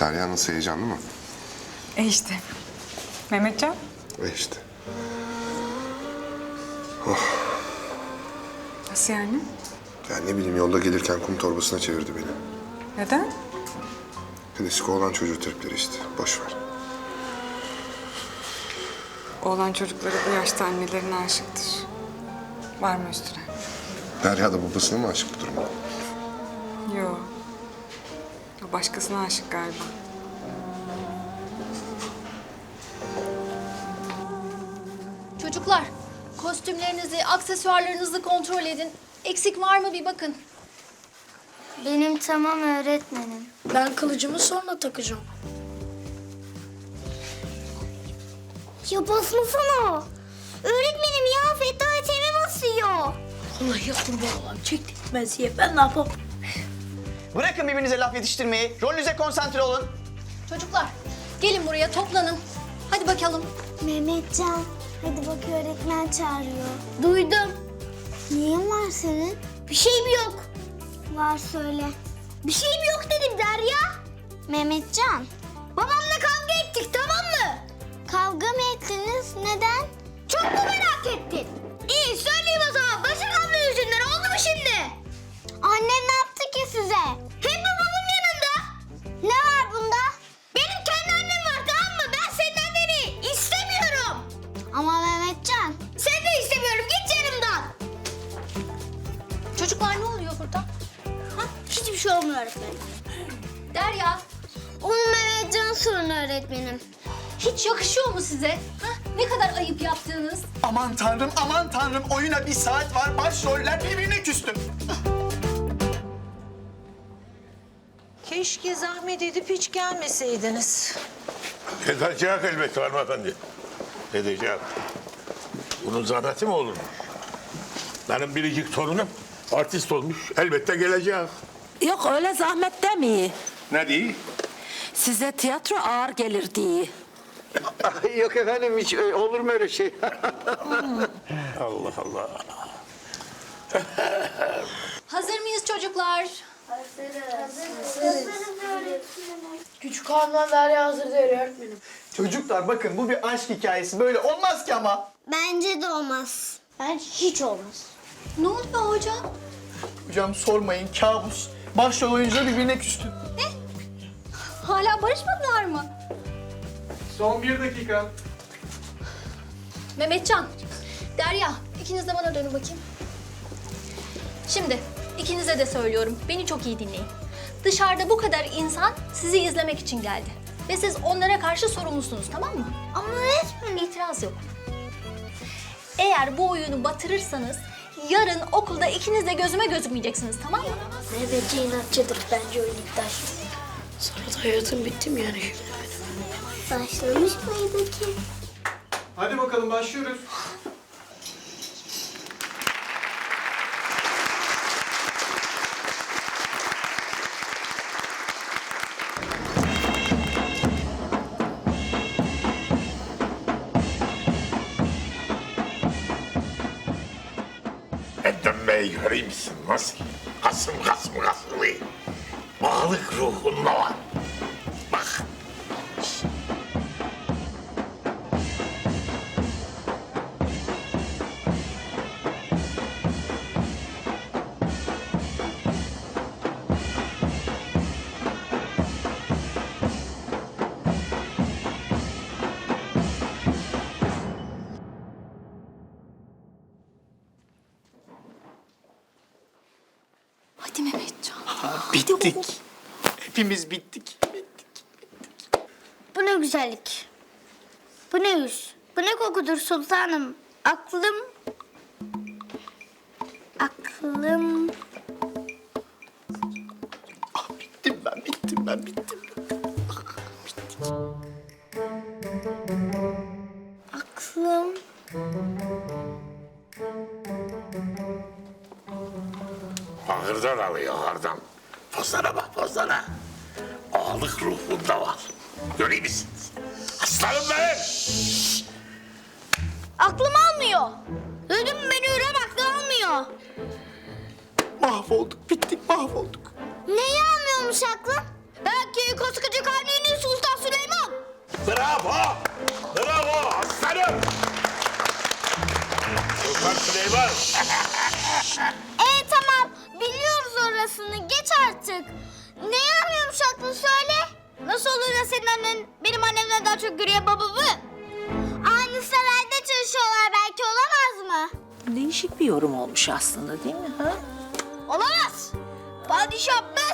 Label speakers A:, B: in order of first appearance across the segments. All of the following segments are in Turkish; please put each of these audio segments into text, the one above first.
A: Derya nasıl heyecanlı mı?
B: E işte. Mehmetcan.
A: E işte.
B: Nasıl yani?
A: Ya ne bileyim yolda gelirken kum torbasına çevirdi beni.
B: Neden?
A: Klasik oğlan çocuğu tripleri işte. Boş ver.
B: Oğlan çocukları bu yaşta annelerine aşıktır. Var mı üstüne?
A: Derya da babasına mı aşık bu durumda?
B: Yo. Başkasına aşık galiba.
C: Çocuklar, kostümlerinizi, aksesuarlarınızı kontrol edin. Eksik var mı bir bakın.
D: Benim tamam öğretmenim.
E: Ben kılıcımı sonra takacağım.
D: Ya basmasana. Öğretmenim ya Feda eteme basıyor.
E: Allah yakın bu olan çekti gitmez Ben ne yapayım?
F: Bırakın birbirinize laf yetiştirmeyi. Rolünüze konsantre olun.
C: Çocuklar, gelin buraya toplanın. Hadi bakalım.
D: Mehmetcan hadi bak öğretmen çağırıyor. Duydum. Neyin var senin? Bir şeyim yok. Var söyle. Bir şeyim yok dedim Derya. Mehmetcan. Babamla şey olmuyor öğretmenim.
C: Derya,
D: Onun Mehmetcan sorunu öğretmenim.
C: hiç yakışıyor mu size? Ha? Ne kadar ayıp yaptığınız.
F: Aman tanrım, aman tanrım. Oyuna bir saat var. Başroller birbirine küstü.
G: Keşke zahmet edip hiç gelmeseydiniz.
H: Edecek elbette hanımefendi. Edecek. Bunun zahmeti mi olur? Benim biricik torunum artist olmuş. Elbette gelecek.
G: Yok öyle zahmet demeyi.
H: Ne değil?
G: Size tiyatro ağır gelir diye.
I: Yok efendim hiç e, olur mu öyle şey?
H: Allah Allah.
C: Hazır mıyız çocuklar?
E: Küçük hanımdan Derya hazır değil öğretmenim.
F: Çocuklar bakın bu bir aşk hikayesi. Böyle olmaz ki ama.
D: Bence de olmaz. Bence hiç olmaz.
C: Ne oluyor hocam?
F: Hocam sormayın kabus. Başrol oyuncular birbirine küstü.
C: Hala barışmadılar mı?
F: Son bir dakika.
C: Mehmetcan, Derya ikiniz de bana dönün bakayım. Şimdi ikinize de söylüyorum. Beni çok iyi dinleyin. Dışarıda bu kadar insan sizi izlemek için geldi. Ve siz onlara karşı sorumlusunuz tamam mı?
D: Ama öğretmenim.
C: İtiraz yok. Eğer bu oyunu batırırsanız yarın okulda ikiniz de gözüme gözükmeyeceksiniz tamam mı?
E: Mehmetçi inatçıdır bence oyun iptal. Sonra da hayatım bitti mi yani şimdi benim?
D: Başlamış mıydı ki?
F: Hadi bakalım başlıyoruz.
H: Göreyim misin? Nasıl? Kasım kasım kasımlı. Ağlık ruhunda var.
C: Hadi Mehmetcan.
F: Bittik. Hepimiz bittik.
D: Bu ne güzellik. Bu ne yüz. Bu ne kokudur sultanım. Aklım... Aklım...
F: Ah, bittim ben, bittim ben, bittim.
H: alıyor oradan. Pozlara bak pozlara. Ağalık ruhunda var. Göreyim misiniz? Aslanım benim.
D: Aklım almıyor. Ödüm beni ürem aklı almıyor.
F: Mahvolduk, bittik, mahvolduk.
D: Neyi almıyormuş aklım? Belki koskoca kalbinin Sultan Süleyman. Bravo! Bravo aslanım! Sultan Süleyman! ee tamam, biliyorum orasını geç artık. Neyi anlıyormuş aklın söyle. Nasıl olur da senin annen benim annemden daha çok görüyor babamı? Aynı sarayda çalışıyorlar belki olamaz mı?
G: Değişik bir yorum olmuş aslında değil mi? Ha?
D: Olamaz. Padişah ben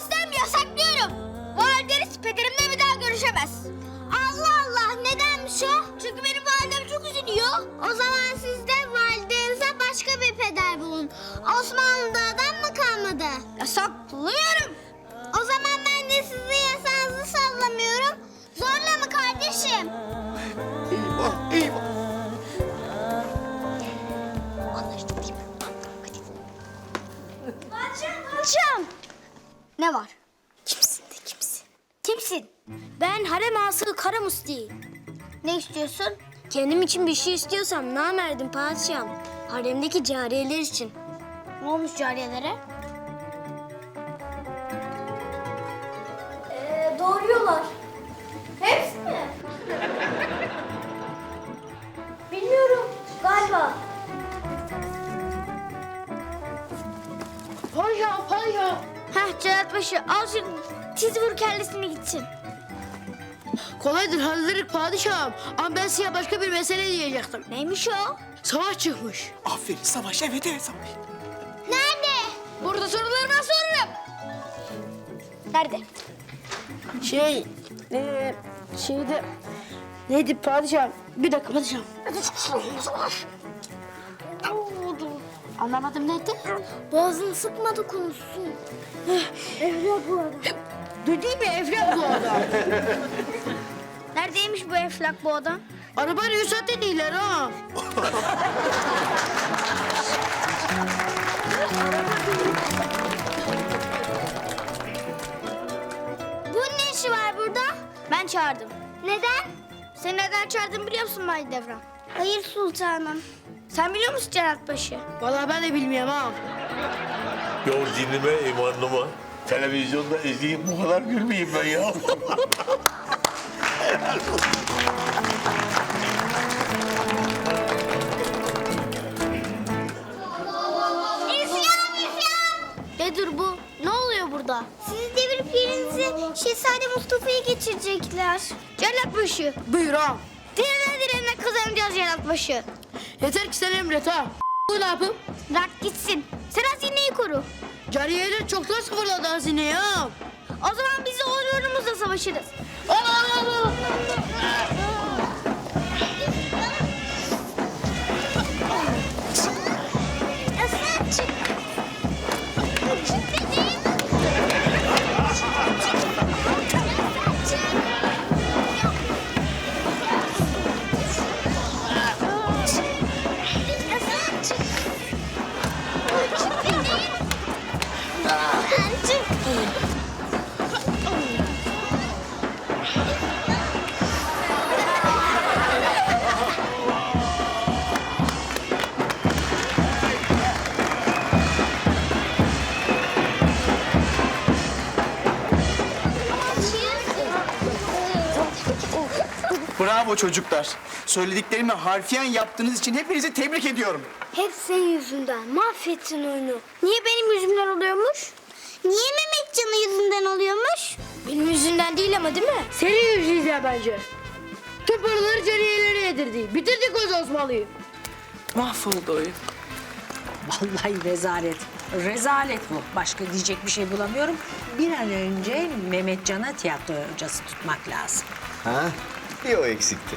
D: yasaklıyorum. Valideniz pederimle bir daha görüşemez. Allah Allah nedenmiş o? Çünkü benim validem çok üzülüyor. O zaman siz de validenize başka bir peder bulun. Osmanlı'da adam mı kalmadı? Yasaklıyorum. O zaman ben de sizin yasağınızı sallamıyorum. Zorla mı kardeşim?
F: Eyvah eyvah.
D: Padişahım. Ne var? Kimsin de kimsin? Kimsin? Ben harem ağası Karamusti. Ne istiyorsun? Kendim için bir şey istiyorsam namerdim padişahım. Haremdeki cariyeler için. Ne olmuş cariyelere? Padişahım, padişahım. Heh Celatbaşı al şu tiz vur kellesini gitsin.
E: Kolaydır hallederiz padişahım. Ama ben size başka bir mesele diyecektim.
D: Neymiş o?
E: Savaş çıkmış.
F: Aferin Savaş evet evet Savaş.
D: Nerede? Burada sorularıma sorarım. Nerede?
E: Şey, ee, şeyde... Neydi padişahım? Bir dakika padişahım.
D: Anlamadım neydi? Boğazını sıkmadı konuşsun. Evliya bu adam.
E: Duydun mu Eflak bu adam?
D: Neredeymiş bu eflak bu adam?
E: Arabayla yüz saatte değiller ha.
D: Bunun ne işi var burada? Ben çağırdım. Neden? Seni neden çağırdım biliyor musun Mahidevran? Hayır sultanım. Sen biliyor musun Cenatbaşı?
E: Vallahi ben de bilmiyorum ha.
H: Yok dinime, imanıma. Televizyonda izleyip bu kadar gülmeyeyim ben ya.
D: Nedir bu? Ne oluyor burada? Sizi devirip yerinizi Şehzade Mustafa'ya geçirecekler. Cenatbaşı.
E: Buyur ha.
D: Direne direne kazanacağız Cenatbaşı.
E: Yeter ki sen emret ha. Bu ne yapayım?
D: Bırak gitsin. Sen hazineyi koru.
E: Cariyeler çoktan sıfırladı hazineyi ha.
D: O zaman biz de onurumuzla savaşırız. Aslan
F: Bravo çocuklar. Söylediklerimi harfiyen yaptığınız için hepinizi tebrik ediyorum.
D: Hep senin yüzünden. Mahvettin oyunu. Niye benim yüzümden oluyormuş? Niye Mehmetcan'ın yüzünden oluyormuş? Benim yüzümden değil ama değil mi?
E: Senin yüzünden bence. Tüm paraları cariyelere yedirdi. Bitirdik o Osmanlı'yı.
F: Mahvoldu oyun.
G: Vallahi rezalet. Rezalet bu. Başka diyecek bir şey bulamıyorum. Bir an önce Mehmetcan'a tiyatro hocası tutmak lazım.
I: Ha? Bir o eksikti.